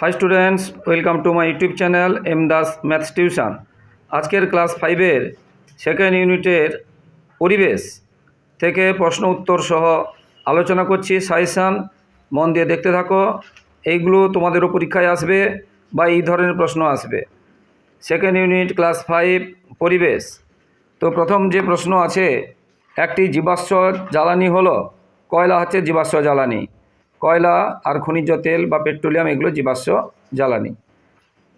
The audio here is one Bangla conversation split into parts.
Hi students welcome to my YouTube channel M Das maths tuition আজকের ক্লাস ফাইভের সেকেন্ড ইউনিটের পরিবেশ থেকে প্রশ্ন উত্তর সহ আলোচনা করছি। সাজেশান মন দিয়ে দেখতে থাকো। এইগুলো তোমাদেরও পরীক্ষায় আসবে বা এই ধরনের প্রশ্ন আসবে। সেকেন্ড ইউনিট ক্লাস ফাইভ পরিবেশ। তো প্রথম যে প্রশ্ন আছে, একটি জীবাশ্ম জ্বালানি হলো, কয়লা হচ্ছে জীবাশ্ম জ্বালানি? কয়লা আর খনিজ তেল বা পেট্রোলিয়াম এগুলো জীবাশ্ম জ্বালানি।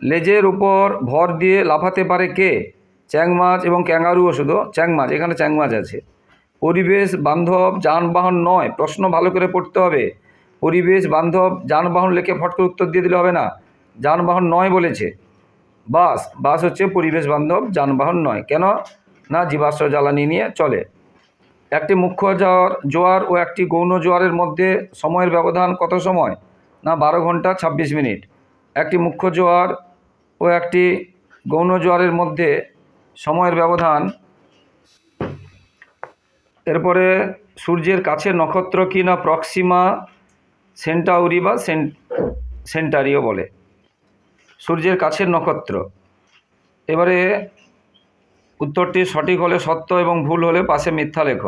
লেজের উপর ভর দিয়ে লাফাতে পারে কে? চ্যাং মাছ এবং ক্যাঙ্গারুও শুধু চ্যাং মাছ এখানে চ্যাং মাছ আছে। পরিবেশ বান্ধব যানবাহন নয়, প্রশ্ন ভালো করে পড়তে হবে। পরিবেশ বান্ধব যানবাহন লেখে ফট করে উত্তর দিয়ে দিলে হবে না। যানবাহন নয় বলেছে। বাস বাস হচ্ছে পরিবেশ বান্ধব যানবাহন নয়। কেন? না জীবাশ্ম জ্বালানি নিয়ে চলে। একটি মুখ্য জোয়ার জোয়ার ও একটি গৌণ জোয়ারের মধ্যে সময়ের ব্যবধান কত সময়? না, বারো ঘণ্টা, ছাব্বিশ মিনিট। একটি মুখ্য জোয়ার ও একটি গৌণ জোয়ারের মধ্যে সময়ের ব্যবধান, এরপরে সূর্যের কাছে নক্ষত্র কি না, প্রক্সিমা সেন্টাউরি বা সেন, সেন্টারিও বলে। সূর্যের কাছের নক্ষত্র। এবারে উত্তরটি সঠিক হলে সত্য এবং ভুল হলে পাশে মিথ্যা লেখ।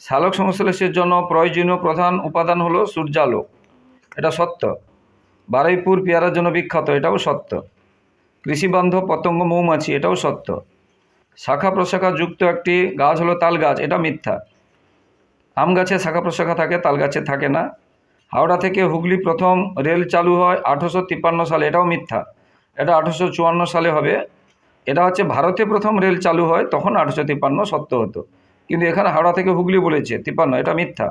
শালক সংশ্লেষের জন্য প্রয়োজনীয় প্রধান উপাদান হলো সূর্যালোক। এটা সত্য। বারুইপুর পেয়ারার জন্য বিখ্যাত, এটাও সত্য। কৃষিবান্ধব পতঙ্গ মৌমাছি, এটাও সত্য। শাখা প্রশাখা যুক্ত একটি গাছ হলো তাল গাছ, এটা মিথ্যা। আম গাছে শাখা প্রশাখা থাকে, তাল গাছে থাকে না। হাওড়া থেকে হুগলি প্রথম রেল চালু হয় আঠেরোশো তিপ্পান্ন সালে, এটাও মিথ্যা। এটা আঠেরোশো চুয়ান্ন সালে হবে। এটা হচ্ছে ভারতে প্রথম রেল চালু হয়, তখন আঠেরোশো তিপ্পান্ন সত্য হতো। কিন্তু এখানে হাওড়া থেকে হুগলি বলেছে, তিপ্পান্ন, এটা মিথ্যা।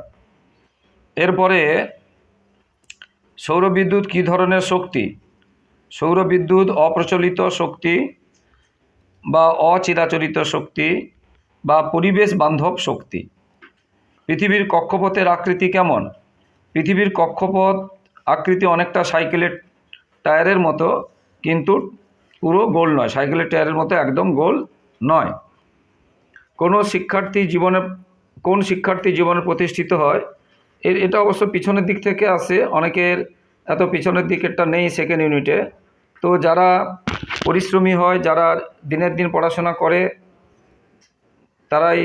এরপরে সৌরবিদ্যুৎ কী ধরনের শক্তি? সৌরবিদ্যুৎ অপ্রচলিত শক্তি বা অচিরাচরিত শক্তি বা পরিবেশ বান্ধব শক্তি। পৃথিবীর কক্ষপথের আকৃতি কেমন? পৃথিবীর কক্ষপথ আকৃতি অনেকটা সাইকেলের টায়ারের মতো, কিন্তু পুরো গোল নয়, সাইকেলের টায়ারের মতো একদম গোল নয়। কোনো শিক্ষার্থী জীবনে, কোন শিক্ষার্থী জীবনে প্রতিষ্ঠিত হয় এর এটা অবশ্য পিছনের দিক থেকে আসে অনেকের এত পিছনের দিকেরটা নেই সেকেন্ড ইউনিটে তো যারা পরিশ্রমী হয়, যারা দিনের দিন পড়াশোনা করে, তারাই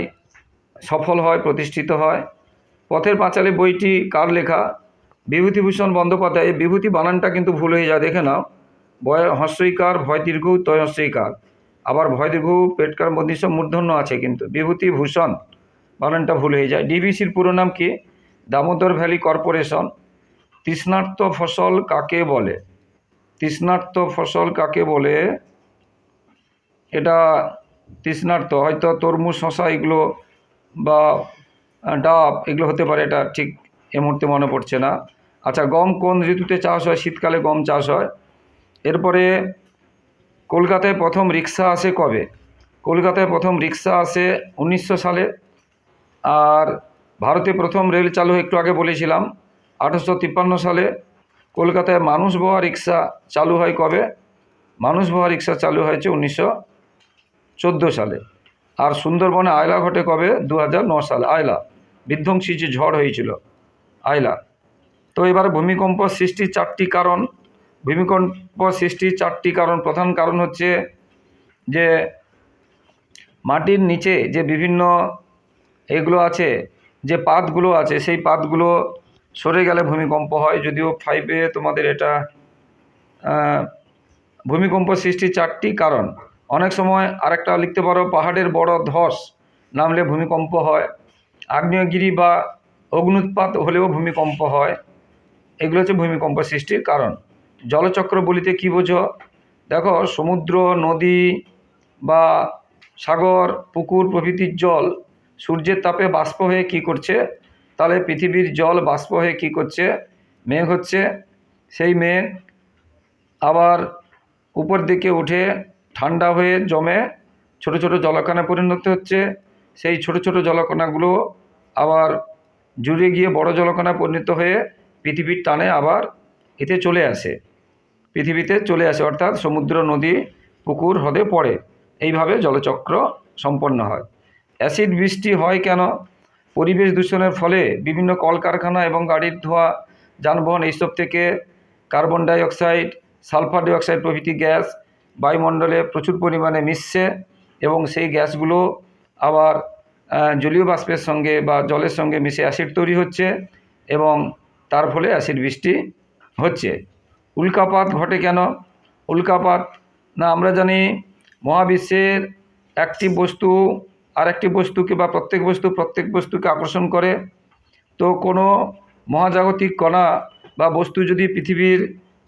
সফল হয়, প্রতিষ্ঠিত হয়। পথের পাঁচালী বইটি কার লেখা? বিভূতিভূষণ বন্দ্যোপাধ্যায় বিভূতি বানানটা কিন্তু ভুল হয়ে যায়, দেখে নাও। বয় হস্যইকার ভয় দীর্ঘ তয় হস্যইকার আবার ভয় দীর্ঘ পেটকার মধ্যে সব মূর্ধন্য আছে কিন্তু। বিভূতিভূষণ বানানটা ভুল হয়ে যায়। ডিবিসির পুরো নাম কি? Damodar valley corporation. তৃষ্ণার্ত ফসল কাকে বলে? তৃষ্ণার্ত ফসল কাকে বলে? এটা তৃষ্ণার্ত, হয়তো তরমুজ শশা এগুলো বা ডাব এগুলো হতে পারে, এটা ঠিক এ মুহূর্তে মনে পড়ছে না। আচ্ছা গম কোন ঋতুতে চাষ হয়? শীতকালে গম চাষ হয়। এরপরে কলকাতায় প্রথম রিক্সা আসে কবে? কলকাতায় প্রথম রিক্সা আসে উনিশশো সালে। আর ভারতে প্রথম রেল চালু একটু আগে বলেছিলাম, আঠারোশো তিপ্পান্ন সালে। কলকাতায় মানুষ বোয়া রিক্সা চালু হয় কবে? মানুষ বোয়া রিক্সা চালু হয়েছে উনিশশো চোদ্দ সালে। আর সুন্দরবনে আয়লা ঘটে কবে? দু সালে। আয়লা, বিধ্বংসী যে ঝড় হয়েছিল, আয়লা। তো এবার ভূমিকম্প সৃষ্টির চারটি কারণ ভূমিকম্প সৃষ্টির চারটি কারণ। প্রধান কারণ হচ্ছে যে মাটির নিচে যে বিভিন্ন এগুলো আছে, যে পাতগুলো আছে, সেই পাতগুলো সরে গেলে ভূমিকম্প হয়। যদিও ফাইভে তোমাদের এটা ভূমিকম্প সৃষ্টির চারটি কারণ। অনেক সময় আরেকটা লিখতে পারো, পাহাড়ের বড় ধস নামলে ভূমিকম্প হয়। আগ্নেয়গিরি বা অগ্নুৎপাত হলেও ভূমিকম্প হয়। এগুলো হচ্ছে ভূমিকম্প সৃষ্টির কারণ। জলচক্র বলিতে কী বোঝো? দেখো, সমুদ্র, নদী বা সাগর, পুকুর প্রভৃতির জল, সূর্যের তাপে বাষ্প হয়ে কী করছে? তাহলে পৃথিবীর জল বাষ্প হয়ে কী করছে? মেঘ হচ্ছে। সেই মেঘ আবার উপর দিকে উঠে ঠান্ডা হয়ে জমে ছোট ছোট জলকণা পরিণত হচ্ছে। সেই ছোট ছোট জলকণাগুলো আবার জুড়ে গিয়ে বড় জলকণা পরিণত হয়ে পৃথিবীর টানে আবার এতে চলে আসে। পৃথিবীতে চলে আসে, অর্থাৎ সমুদ্র, নদী, পুকুর হ্রদে পড়ে। এইভাবে জলচক্র সম্পন্ন হয়। অ্যাসিড বৃষ্টি হয় কেন? পরিবেশ দূষণের ফলে বিভিন্ন কলকারখানা এবং গাড়ির ধোঁয়া, যানবাহন, এইসব থেকে কার্বন ডাইঅক্সাইড, সালফার ডাইঅক্সাইড প্রভৃতি গ্যাস বায়ুমণ্ডলে প্রচুর পরিমাণে মিশছে এবং সেই গ্যাসগুলো আবার জলীয় বাষ্পের সঙ্গে বা জলের সঙ্গে মিশে অ্যাসিড তৈরি হচ্ছে এবং তার ফলে অ্যাসিড বৃষ্টি হচ্ছে। উল্কাপাত ঘটে কেন? উল্কাপাত? না, আমরা জানি মহাবিশ্বের একটি বস্তু আরেকটি বস্তুকে বা প্রত্যেক বস্তু প্রত্যেক বস্তুকে আকর্ষণ করে। তো কোনো মহাজাগতিক কণা বা বস্তু যদি পৃথিবীর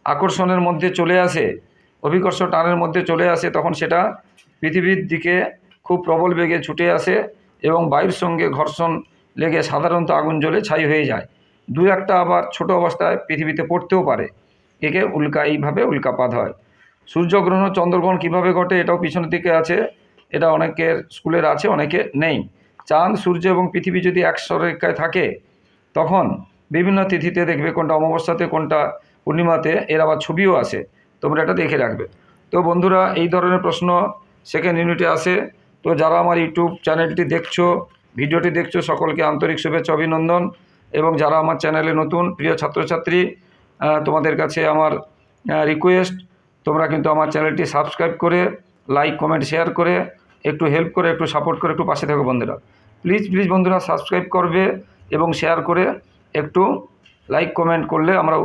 আকর্ষণের মধ্যে চলে আসে, অভিকর্ষ টানের মধ্যে চলে আসে, তখন সেটা পৃথিবীর দিকে খুব প্রবল বেগে ছুটে আসে এবং বায়ুর সঙ্গে ঘর্ষণ লেগে সাধারণত আগুন জ্বলে ছাই হয়ে যায়। দু একটা আবার ছোট অবস্থায় পৃথিবীতে পড়তেও পারে। একে উল্কা এইভাবে উল্কাপাত হয়। সূর্যগ্রহণ চন্দ্রগ্রহণ কীভাবে ঘটে এটাও পিছনের দিকে আছে। এটা অনেকের স্কুলের আছে, অনেকে নেই। চাঁদ, সূর্য এবং পৃথিবী যদি এক সরেখায় থাকে, তখন বিভিন্ন তিথিতে দেখবে কোনটা অমাবস্যাতে, কোনটা পূর্ণিমাতে, এর আবার ছবিও আসে তোমরা এটা দেখে রাখবে। তো বন্ধুরা, এই ধরনের প্রশ্ন সেকেন্ড ইউনিটে আসে। তো যারা আমার ইউটিউব চ্যানেলটি দেখছ, ভিডিওটি দেখছ, সকলকে আন্তরিক শুভেচ্ছা, অভিনন্দন। এবং যারা আমার চ্যানেলে নতুন, প্রিয় ছাত্রছাত্রী তোমাদের কাছে আমার রিকোয়েস্ট তোমরা কিন্তু আমার চ্যানেলটি সাবস্ক্রাইব করে লাইক কমেন্ট শেয়ার করে, একটু হেল্প করে, একটু সাপোর্ট করে, একটু পাশে থাকো বন্ধুরা। প্লিজ প্লিজ বন্ধুরা সাবস্ক্রাইব করবে এবং শেয়ার করে, একটু লাইক কমেন্ট করলে আমরা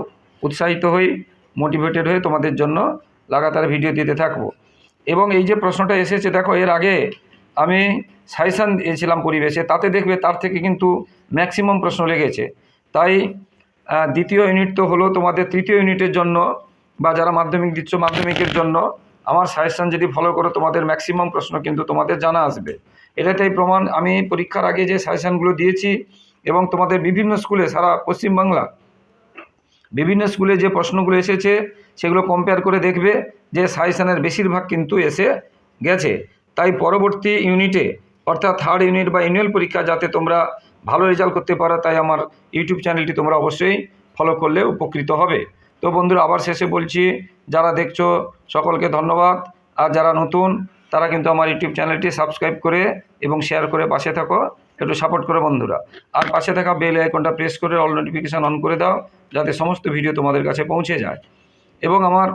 উৎসাহিত হই মোটিভেটেড হয়ে তোমাদের জন্য লাগাতার ভিডিও দিতে থাকব। এবং এই যে প্রশ্নটা এসেছে, দেখো এর আগে আমি সাজেশান দিয়েছিলাম পরিবেশে, তাতে দেখবে তার থেকে কিন্তু ম্যাক্সিমাম প্রশ্ন লেগেছে। তাই দ্বিতীয় ইউনিট তো হলো তোমাদের তৃতীয় ইউনিটের জন্য, বা যারা মাধ্যমিক দিচ্ছ মাধ্যমিকের জন্য, আমার সাজেশান যদি ফলো করো, তোমাদের ম্যাক্সিমাম প্রশ্ন কিন্তু তোমাদের জানা আসবে। এটাতেই প্রমাণ, আমি পরীক্ষার আগে যে সাজেশানগুলো দিয়েছি, এবং তোমাদের বিভিন্ন স্কুলে সারা পশ্চিমবাংলা, বিভিন্ন স্কুলে যে প্রশ্নগুলো এসেছে, সেগুলো কম্পেয়ার করে দেখবে যে সাজেশানের বেশিরভাগ কিন্তু এসে গেছে। তাই পরবর্তী ইউনিটে অর্থাৎ থার্ড ইউনিট বা ইউনিয়ন পরীক্ষা, যাতে তোমরা রেজাল্ট করতে পারো, তাই আমার ইউটিউব চ্যানেলটি তোমরা অবশ্যই ফলো করলে উপকৃত হবে। তো বন্ধুরা, আবার শেষে বলছি, যারা দেখছ, সকলকে ধন্যবাদ। আর যারা নতুন, তারা কিন্তু আমার ইউটিউব চ্যানেলটি সাবস্ক্রাইব করে এবং শেয়ার করে পাশে থাকো, একটু সাপোর্ট করে বন্ধুরা। আর পাশে থাকা বেল আইকনটা প্রেস করে অল নোটিফিকেশান অন করে দাও, যাতে সমস্ত ভিডিও তোমাদের কাছে পৌঁছে যায়। এবং আমার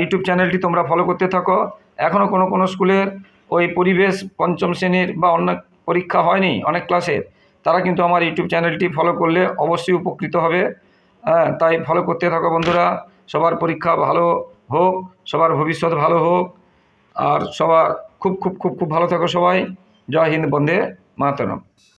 ইউটিউব চ্যানেলটি তোমরা ফলো করতে থাকো। এখনও কোনো কোনো স্কুলের ওই পরিবেশ পঞ্চম শ্রেণির বা অন্য পরীক্ষা হয়নি অনেক ক্লাসের তারা কিন্তু আমার ইউটিউব চ্যানেলটি ফলো করলে অবশ্যই উপকৃত হবে। হ্যাঁ তাই ফলো করতে থাকো বন্ধুরা। সবার পরীক্ষা ভালো হোক, সবার ভবিষ্যৎ ভালো হোক। আর সবার খুব খুব খুব খুব ভালো থাকো সবাই। জয় হিন্দ, বন্দে মাতরম।